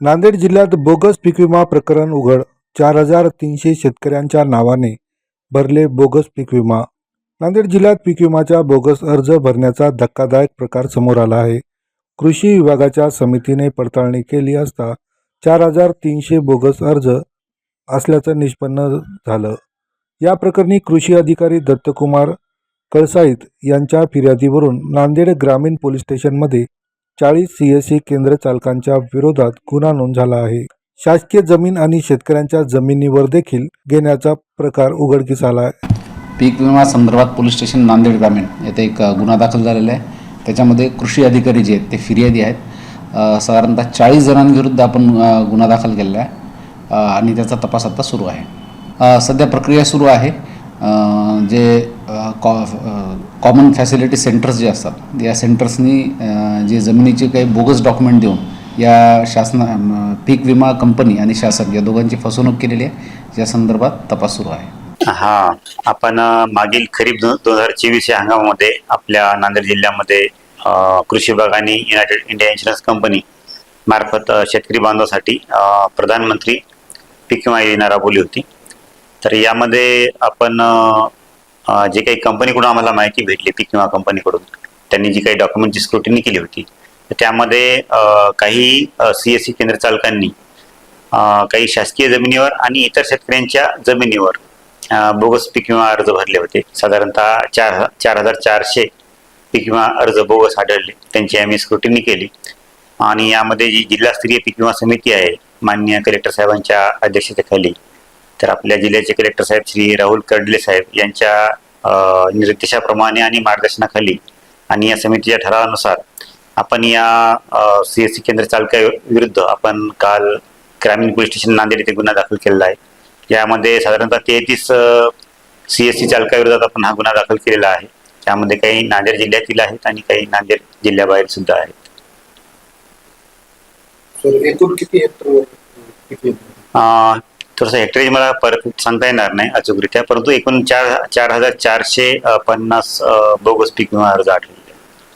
नांदेड जिल्ह्यात बोगस पीक विमा प्रकरण उघड. चार हजार तीनशे शेतकऱ्यांच्या नावाने भरले बोगस पीक विमा. नांदेड जिल्ह्यात पीक विमाच्या बोगस अर्ज भरण्याचा धक्कादायक प्रकार समोर आला आहे. कृषी विभागाच्या समितीने पडताळणी केली असता चार हजार तीनशे बोगस अर्ज असल्याचं निष्पन्न झालं. या प्रकरणी कृषी अधिकारी दत्तकुमार कळसाईत यांच्या फिर्यादीवरून नांदेड ग्रामीण पोलीस स्टेशनमध्ये चाळीस सी एस सी केंद्र चालकांच्या विरोधात गुन्हा नोंद झाला आहे. शासकीय जमीन आणि शेतकऱ्यांच्या जमिनीवर देखील घेण्याचा प्रकार उघडकीस आला आहे. पीक विमा संदर्भात पोलीस स्टेशन नांदेड ग्रामीण येथे एक गुन्हा दाखल झालेला आहे. त्याच्यामध्ये कृषी अधिकारी जे आहेत ते फिर्यादी आहेत. साधारणतः चाळीस जणांविरुद्ध आपण गुन्हा दाखल केलेला आहे. आणि त्याचा तपास आता सुरू आहे. सध्या प्रक्रिया सुरू आहे. जे कॉ कॉमन फॅसिलिटी सेंटर्स जे असतात या सेंटर्सनी जे जमिनीचे काही बोगस डॉक्युमेंट देऊन या शासना पीक विमा कंपनी आणि शासन या दोघांची फसवणूक केलेली आहे. या संदर्भात तपास सुरू आहे. हा आपण मागील खरीप दोन हजार चोवीस या हंगामामध्ये आपल्या नांदेड जिल्ह्यामध्ये कृषी विभाग आणि युनायटेड इंडिया इन्शुरन्स कंपनी मार्फत शेतकरी बांधवासाठी प्रधानमंत्री पीक विमा योजना राबवली होती. तर यामध्ये आपण जे काही कंपनीकडून आम्हाला माहिती भेटली पीक किंवा कंपनीकडून त्यांनी जी काही डॉक्युमेंटची स्क्रुटिनी केली होती तर त्यामध्ये काही सी एस सी केंद्र चालकांनी काही शासकीय जमिनीवर आणि इतर शेतकऱ्यांच्या जमिनीवर बोगस पीक विमा अर्ज भरले होते. साधारणतः चार चार हजार चारशे पीक विमा अर्ज बोगस आढळले. त्यांची आम्ही स्क्रुटिनी केली. आणि यामध्ये जी जिल्हास्तरीय पीक विमा समिती आहे माननीय कलेक्टर साहेबांच्या अध्यक्षतेखाली तर आपल्या जिल्ह्याचे कलेक्टर साहेब श्री राहुल कर्डिले साहेब यांच्या निर्देशाप्रमाणे आणि मार्गदर्शनाखाली आणि या समितीच्या ठरावानुसार आपण या सी एस सी केंद्र चालकाविरुद्ध आपण काल ग्रामीण पोलीस स्टेशन नांदेड येथे गुन्हा दाखल केलेला आहे. यामध्ये साधारणतः तेहतीस सी एस सी चालकाविरोधात आपण हा गुन्हा दाखल केलेला आहे. त्यामध्ये काही नांदेड जिल्ह्यातील आहेत आणि काही नांदेड जिल्ह्याबाहेर सुद्धा आहेत. एकूण किती हेक्टर थोडंसं हेक्टरेज मला परफेक्ट सांगता येणार नाही अचूकरित्या परंतु एकूण चार चार हजार चारशे पन्नास बोगस पीक विमा अर्ज आढळले